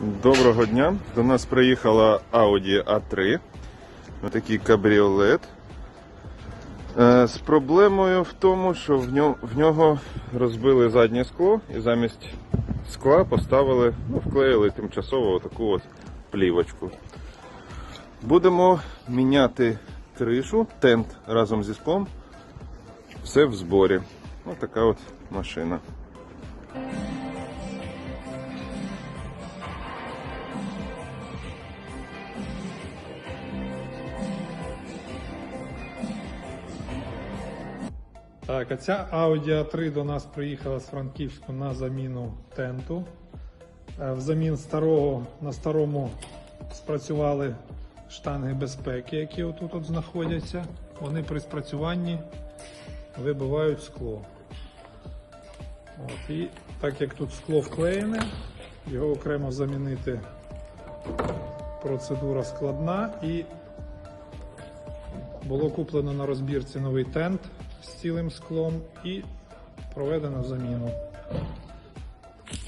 Доброго дня. До нас приїхала Audi A3. Отакий кабріолет. Е, З проблемою в тому, що в нього, розбили заднє скло і замість скла поставили, ну, вклеїли тимчасово таку от плівочку. Будемо міняти кришу, тент разом зі склом. Все в зборі. Ось така от машина. Так, а ця Audi A3 до нас приїхала з Франківську на заміну тенту. Е, Взамін старого на старому спрацювали штанги безпеки, які отут от знаходяться. Вони при спрацюванні вибивають скло. От, і так як тут скло вклеєне, його окремо замінити процедура складна і було куплено на розбірці новий тент з цілим склом і проведено заміну.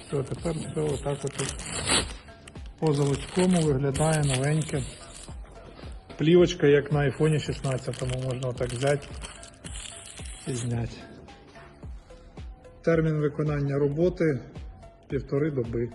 Все, тепер все отак от по заводському виглядає новеньке. Плівочка, як на iPhone 16, можна отак взяти і зняти. Термін виконання роботи півтори доби.